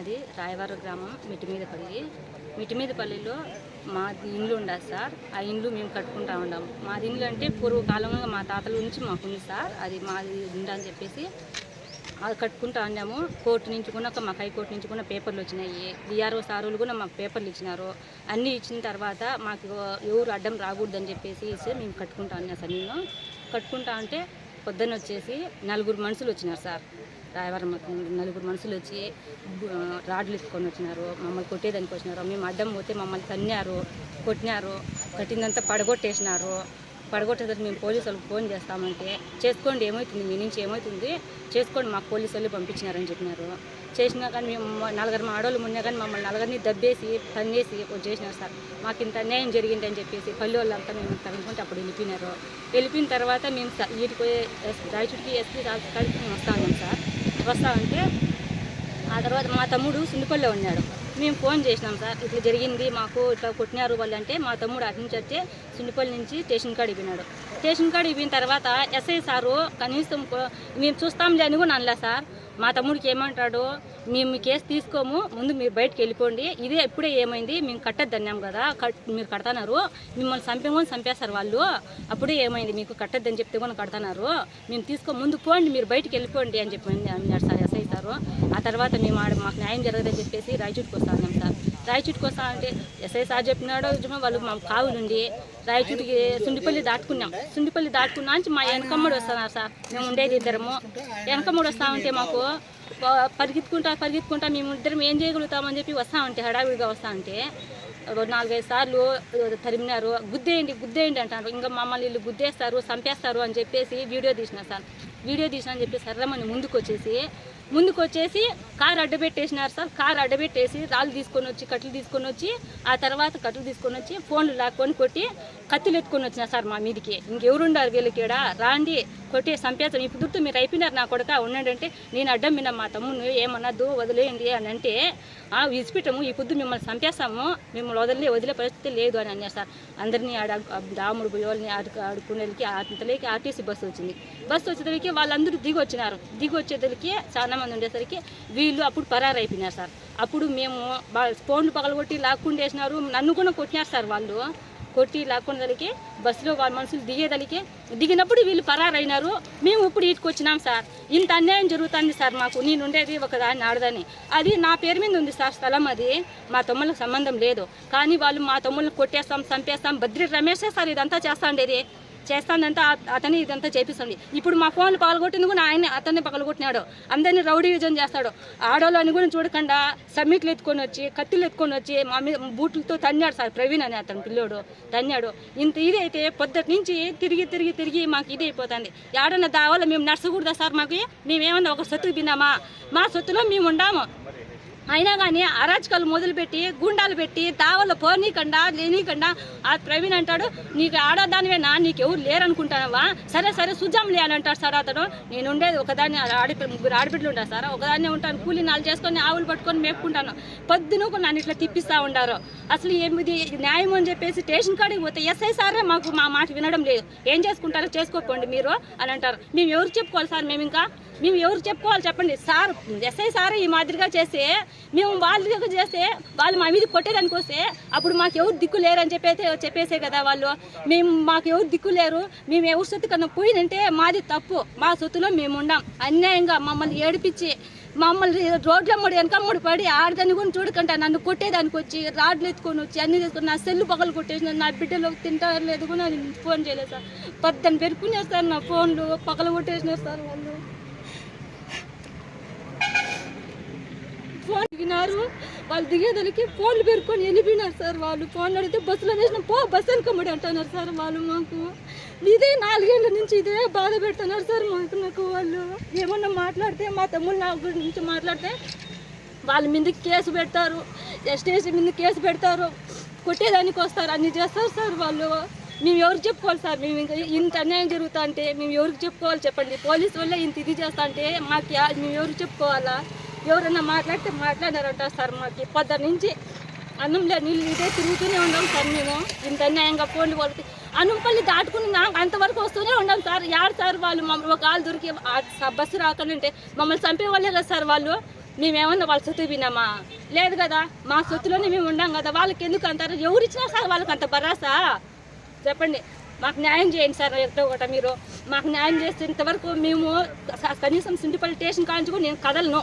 మాది రాయవారు గ్రామం మిటిమీదపల్లి మిటిమీదపల్లిలో మా ఇండ్లు ఉండదు సార్. ఆ ఇండ్లు మేము కట్టుకుంటా ఉన్నాం మాది ఇండ్లు అంటే పూర్వకాలంలో మా తాతల నుంచి మాకు ఉంది సార్. అది మాది ఉందని చెప్పేసి అది కట్టుకుంటా ఉన్నాము. కోర్టు నుంచి కూడా మాకు హైకోర్టు నుంచి కూడా పేపర్లు వచ్చినాయి. డిఆర్ఓ సారులు కూడా మాకు పేపర్లు ఇచ్చినారు. అన్నీ ఇచ్చిన తర్వాత మాకు ఎవరు అడ్డం రాకూడదని చెప్పేసి మేము కట్టుకుంటా ఉన్నాం సార్. నేను కట్టుకుంటా అంటే పొద్దున్న వచ్చేసి నలుగురు మనుషులు వచ్చినారు సార్. రాయవరం నలుగురు మనుషులు వచ్చి రాడ్లు ఎత్తుకొని వచ్చినారు మమ్మల్ని కొట్టేదానికి వచ్చినారు. మేము అడ్డం పోతే మమ్మల్ని తన్నారు కొట్టినారు. కట్టిందంతా పడగొట్టేసినారు. పడగొట్టేసరికి మేము పోలీసు వాళ్ళకి ఫోన్ చేస్తామంటే చేసుకోండి ఏమవుతుంది మీ నుంచి ఏమవుతుంది చేసుకోండి మాకు పోలీసు వాళ్ళు పంపించినారని చెప్పినారు. చేసినా కానీ మేము నలుగురు మా ఆడవాళ్ళు మున్నా కానీ మమ్మల్ని నలుగురిని దబ్బేసి తన్నేసి చేసినారు సార్. మాకు ఇంత అన్యాయం జరిగింది అని చెప్పేసి పల్లె వాళ్ళంతా మేము తగ్గుకుంటే అప్పుడు వెళ్ళిపోయినారు. వెళ్ళిపోయిన తర్వాత మేము వీటికి పోయి ఎస్- రాయచూటికి ఎస్పీ కాడికి మేము వస్తా సార్. వస్తామంటే ఆ తర్వాత మా తమ్ముడు సుండిపల్లిలో ఉన్నాడు. మేము ఫోన్ చేసినాం సార్ ఇట్లా జరిగింది మాకు ఇట్లా కొట్టినారు వాళ్ళు అంటే మా తమ్ముడు అటు నుంచి వచ్చే సుండిపల్లి నుంచి స్టేషన్ కార్డు పోయినాడు. స్టేషన్ కార్డు పోయిన తర్వాత ఎస్ఐ సారు కనీసం మేము చూస్తాంలే అని కూడా అనలే సార్. మా తమ్ముడికి ఏమంటాడు మేము మీ కేసు తీసుకోము ముందు మీరు బయటకు వెళ్ళిపోండి. ఇదే ఇప్పుడే ఏమైంది మేము కట్టద్దన్నాం కదా కట్ మీరు కడతన్నారు మిమ్మల్ని చంపేమో చంపేస్తారు వాళ్ళు. అప్పుడే ఏమైంది మీకు కట్టద్దని చెప్తే కూడా కడతన్నారు. మేము తీసుకో ముందు పోండి మీరు బయటకు వెళ్ళిపోండి అని చెప్పి అన్నారు సార్ ఎస్ఐ ఆ తర్వాత మేము ఆడ మాకు న్యాయం జరగదని చెప్పేసి రాయచూట్కి వస్తా ఉన్నాం సార్. రాయచూట్కి వస్తా అంటే ఎస్ఐ సార్ చెప్పినాడో నిజమో వాళ్ళు మా కావులుండి రాయచూటికి సుండిపల్లి దాటుకున్నాం. సుండిపల్లి దాటుకున్నా నుంచి మా వెనకమ్మడు వస్తున్నారు సార్. మేము ఉండేది ఇద్దరము. వెనకమ్మడు వస్తా ఉంటే మాకు పరిగెత్తుకుంటా పరిగెత్తుకుంటా మేము ఇద్దరం ఏం చేయగలుగుతామని చెప్పి వస్తా ఉంటే హడావిడిగా వస్తా ఉంటే నాలుగైదు సార్లు తరిమినారు. గుద్దేయండి గుద్దేయండి అంటారు. ఇంకా మమ్మల్ని వీళ్ళు గుద్దేస్తారు చంపేస్తారు అని చెప్పేసి వీడియో తీసిన సార్. వీడియో తీసిన అని చెప్పి సర్రమని ముందుకు వచ్చేసి ముందుకు వచ్చేసి కారు అడ్డబెట్టేసినారు సార్. కారు అడ్డబెట్టేసి రాళ్ళు తీసుకొని వచ్చి కట్లు తీసుకొని వచ్చి ఆ తర్వాత కట్లు తీసుకొని వచ్చి ఫోన్లు లాక్కొని కొట్టి కత్తులు ఎత్తుకొని వచ్చినారు సార్ మా మీదికి. ఇంకెవరుండారు వీళ్ళకి రాండి. కొట్టి చంపేస్తాం ఇప్పుడు దుర్తు మీరు అయిపోయినారు నా కొడుక ఉండండి అంటే నేను అడ్డం విన్నా మా తమ్ముడు ఏమన్నద్దు వదిలేయండి అని అంటే "ఆ, విసిపెట్టము ఈ పొద్దు మిమ్మల్ని చంపేస్తాము మిమ్మల్ని వదిలే వదిలే పరిస్థితి లేదు అని అన్నారు సార్. అందరినీ ఆడ దాముడు బుయోల్ని ఆడు ఆడుకునేకి అంతలోకి ఆర్టీసీ బస్సు వచ్చింది. బస్సు వచ్చేసరికి వాళ్ళందరూ దిగి వచ్చినారు దిగి వచ్చేసరికి చాలా మంది ఉండేసరికి వీళ్ళు అప్పుడు పరారు అయిపోయినారు సార్. అప్పుడు మేము ఫోన్లు పగలగొట్టి లాక్కుండేసినారు. నన్ను కూడా కొట్టినారు సార్ వాళ్ళు. కొట్టి లాక్కునేదలికి బస్సులో వాళ్ళ మనుషులు దిగేదలికి దిగినప్పుడు వీళ్ళు పరారైనారు. మేము ఇప్పుడు ఇటుకు వచ్చినాం సార్. ఇంత అన్యాయం జరుగుతుంది సార్ మాకు. నేను ఉండేది ఒక దాన్ని ఆడదని అది నా పేరు మీద ఉంది సార్ స్థలం అది. మా తమ్ముళ్ళకి సంబంధం లేదు. కానీ వాళ్ళు మా తమ్ముళ్ళని కొట్టేస్తాం చంపేస్తాం. బద్రి రమేషే సార్ ఇదంతా చేస్తాండేది. చేస్తానంతా అతని ఇదంతా చేపిస్తుంది. ఇప్పుడు మా ఫోన్లు పగలగొట్టింది కూడా ఆయన అతన్ని పగలగొట్టినాడు. అందరినీ రౌడీ విజయం చేస్తాడు. ఆడవాళ్ళని కూడా చూడకుండా సమ్మిట్లు ఎత్తుకొని వచ్చి కత్తులు ఎత్తుకొని వచ్చి మా మీద బూట్లతో తన్నాడు సార్ ప్రవీణ్ అని అతను పిల్లోడు. తన్నాడు. ఇంత ఇది అయితే పొద్దుటి నుంచి తిరిగి తిరిగి తిరిగి మాకు ఇది అయిపోతుంది. ఏడన్నా దావాలో మేము నడచకూడదా సార్ మాకు? మేమేమన్నా ఒక సొత్తు తిన్నామా మా సొత్తులో మేము ఉండాము. అయినా కానీ అరాచకాలు మొదలుపెట్టి గుండాలు పెట్టి దావలు పోనీకండా లేనీకండా ఆ ప్రవీణ్ అంటాడు నీకు ఆడదానివేనా? నీకు ఎవరు లేరనుకుంటానవా సరే సరే సుజాం లే అని అంటాడు సార్ అతను. నేను ఉండేది ఒకదాన్ని ఆడి ముగ్గురు ఆడబిడ్డలు ఉంటారు సార్. ఒకదాన్నే ఉంటాను కూలి నాలుగు చేసుకొని ఆవులు పట్టుకొని మేపుకుంటాను. పొద్దున నన్ను ఇట్లా తిప్పిస్తా ఉండారు. అసలు ఏమిది? న్యాయం అని చెప్పేసి స్టేషన్ కాడికి పోతే ఎస్ఐ సారే మాకు మా మాట వినడం లేదు. ఏం చేసుకుంటారో చేసుకోకండి మీరు అని అంటారు. మేము ఎవరు చెప్పుకోవాలి సార్? మేము ఇంకా మేము ఎవరు చెప్పుకోవాలి చెప్పండి? సార్ ఎస్ఐ సార్ ఈ మాదిరిగా చేస్తే మేము వాళ్ళ చేస్తే వాళ్ళు మా మీద కొట్టేదానికి వస్తే అప్పుడు మాకు ఎవరు దిక్కు లేరు అని చెప్పేసి చెప్పేసే కదా వాళ్ళు. మేము మాకు ఎవరు దిక్కు లేరు. మేము ఎవరి సొత్తు కన్నా పోయినంటే మాది తప్పు. మా సొత్తులో మేము ఉండాం. అన్యాయంగా మమ్మల్ని ఏడిపించి మమ్మల్ని రోడ్ల ముడి వెనక ముడి పడి ఆడదాన్ని కూడా చూడకుండా నన్ను కొట్టేదానికి వచ్చి రాడ్లు ఎత్తుకొని వచ్చి అన్ని తీసుకొని నా సెల్లు పగలు కొట్టేసిన నా బిడ్డలు తింటారు లేదు కూడా నేను ఫోన్ చేయలేదు సార్. పద్దెని పెరుకునేస్తారు నా ఫోన్లు పగలు కొట్టేసినారు సార్ వాళ్ళు. ఫోన్ దిగినారు. వాళ్ళు దిగేదానికి ఫోన్లు పెరుకొని వెళ్ళిపోయినారు సార్ వాళ్ళు? ఫోన్లు అడిగితే బస్సులో వేసిన పో బస్సు వెనకమ్మడి అంటున్నారు సార్ వాళ్ళు మాకు. ఇదే నాలుగేళ్ళ నుంచి ఇదే బాధ పెడుతున్నారు సార్ మాకు నాకు వాళ్ళు. ఏమన్నా మాట్లాడితే మా తమ్ముడు నా గురించి మాట్లాడితే వాళ్ళ మీద కేసు పెడతారు. ఎస్టేషన్ మీద కేసు పెడతారు. కొట్టేదానికి వస్తారు. అన్ని చేస్తారు సార్ వాళ్ళు. మేము ఎవరికి చెప్పుకోవాలి సార్? మేము ఇంకా ఇంత అన్యాయం జరుగుతా అంటే మేము ఎవరికి చెప్పుకోవాలి చెప్పండి? పోలీసు వల్ల ఇంత ఇది చేస్తా అంటే మాకు మేము ఎవరికి చెప్పుకోవాలా? ఎవరన్నా మాట్లాడితే మాట్లాడారంట సార్ మాకు. పొద్దు నుంచి అన్నంలో నీళ్ళు ఇదే తిరుగుతూనే ఉన్నాం సార్ మేము. ఇంత అన్యాయంగా ఫోన్లు కొడితే అన్నంపల్లి దాటుకుని నాకు అంతవరకు వస్తూనే ఉన్నాం సార్. యాడు సార్ వాళ్ళు మమ్మల్ని ఒక ఆలు దొరికి బస్సు రాకుండా మమ్మల్ని చంపేవాళ్ళే కదా సార్ వాళ్ళు. మేమేమన్నా వాళ్ళ సొత్తు విన్నామా లేదు కదా. మా సొత్తులోనే మేము ఉన్నాం కదా. వాళ్ళకి ఎందుకు అంటారు ఎవరు ఇచ్చినా సార్ వాళ్ళకి అంత భరాసా? చెప్పండి. మాకు న్యాయం చేయండి సార్. ఎక్కడో ఒకట మీరు. మాకు న్యాయం చేస్తే ఇంతవరకు మేము స- కనీసం సింటిపల్లి స్టేషన్ కాంచి నేను కదలను.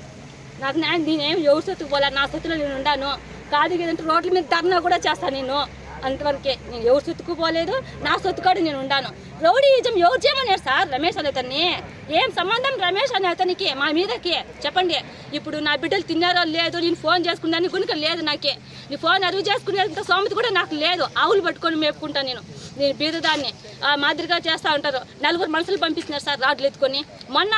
నాకు న్యాయం నేనేం ఎవరి సొత్తుకు పోలే నా సొత్తులో నేను ఉండాను. కాదు ఏదంటే రోడ్ల మీద ధర్నా కూడా చేస్తాను నేను. అంతవరకే నేను ఎవరి సొత్తుకు పోలేదు నా సొత్తు కూడా నేను ఉండాను. రౌడీజం ఎవరు చేయమన్నారు సార్ రమేష్ అనే అతన్ని. ఏం సంబంధం రమేష్ అనే అతనికి మా మీదకి? చెప్పండి. ఇప్పుడు నా బిడ్డలు తిన్నారో లేదు నేను ఫోన్ చేసుకున్నాను గునుక లేదు నాకే. నీ ఫోన్ అరువు చేసుకునేంత సోమతి కూడా నాకు లేదు. ఆవులు పట్టుకొని మేపుకుంటాను నేను. నేను బీదదాన్ని ఆ మాదిరిగా చేస్తూ ఉంటారు. నలుగురు మనుషులు పంపిస్తున్నారు సార్ రాడ్లు ఎత్తుకొని. మొన్న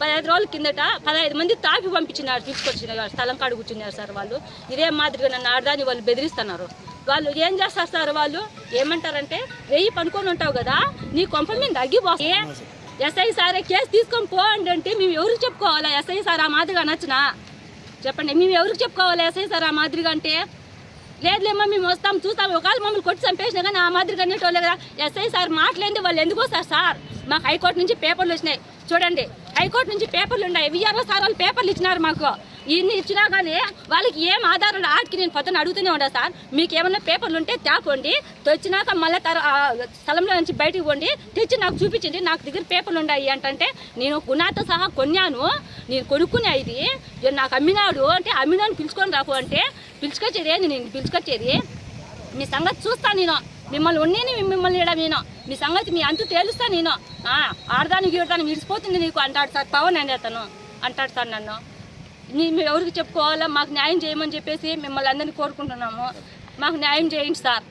పదహైదు రోజుల కిందట పదహైదు మంది తాపి పంపించినారు తీసుకొచ్చిన స్థలం కాడ కూర్చున్నారు సార్ వాళ్ళు. ఇదే మాదిరిగా నన్ను ఆడదాన్ని వాళ్ళు బెదిరిస్తున్నారు. వాళ్ళు ఏం చేస్తారు సార్ వాళ్ళు? ఏమంటారంటే వెయ్యి పనుకొని ఉంటావు కదా నీ కొంప మీద తగ్గిపోతే ఎస్ఐ సారే కేసు తీసుకొని పోండి అంటే మేము ఎవరికి చెప్పుకోవాలా? ఎస్ఐ సార్ ఆ మాదిరిగా నచ్చిన? చెప్పండి మేము ఎవరికి చెప్పుకోవాలి ఎస్ఐ సార్ ఆ మాదిరిగా అంటే? లేదులేమ్మా మేము వస్తాం చూస్తాం ఒకవేళ మమ్మల్ని కొట్టి చంపేసినా కానీ ఆ మాదిరిగా అనేటోళ్ళే కదా. ఎస్ఐ సార్ మాట్లాడింది వాళ్ళు ఎందుకు వస్తారు సార్ మాకు హైకోర్టు నుంచి పేపర్లు వచ్చినాయి. చూడండి హైకోర్టు నుంచి పేపర్లు ఉన్నాయి. విఆర్ఓ సార్ వాళ్ళు పేపర్లు ఇచ్చినారు మాకు. ఇన్ని ఇచ్చినా కానీ వాళ్ళకి ఏం ఆధారం ఆడికి నేను పొద్దున అడుగుతూనే ఉంటా సార్. మీకు ఏమన్నా పేపర్లు ఉంటే తేపండి తెచ్చినాక మళ్ళీ తర స్థలంలో నుంచి బయటకు పోండి. తెచ్చి నాకు చూపించండి. నాకు దగ్గర పేపర్లు ఉన్నాయి అంటే నేను గుణాతో సహా కొన్నాను. నేను కొనుక్కునే ఇది. నాకు అమ్మినాడు అంటే అమ్మినాను పిలుచుకొని రాకు అంటే పిలుచుకొచ్చేది నేను? పిలుచుకొచ్చేది మీ సంగతి చూస్తాను నేను. మిమ్మల్ని ఉన్నేని మిమ్మల్ని ఇడ నేను మీ సంగతి మీ అంతు తేలుస్తా నేను. ఆడదానికి ఆడదాని విడిచిపోతుంది నీకు అంటాడు సార్ పవన్ అనే అతను. అంటాడు సార్ నన్ను. నీ మేము ఎవరికి చెప్పుకోవాలా? మాకు న్యాయం చేయమని చెప్పేసి మిమ్మల్ని అందరినీ కోరుకుంటున్నాము. మాకు న్యాయం చేయండి సార్.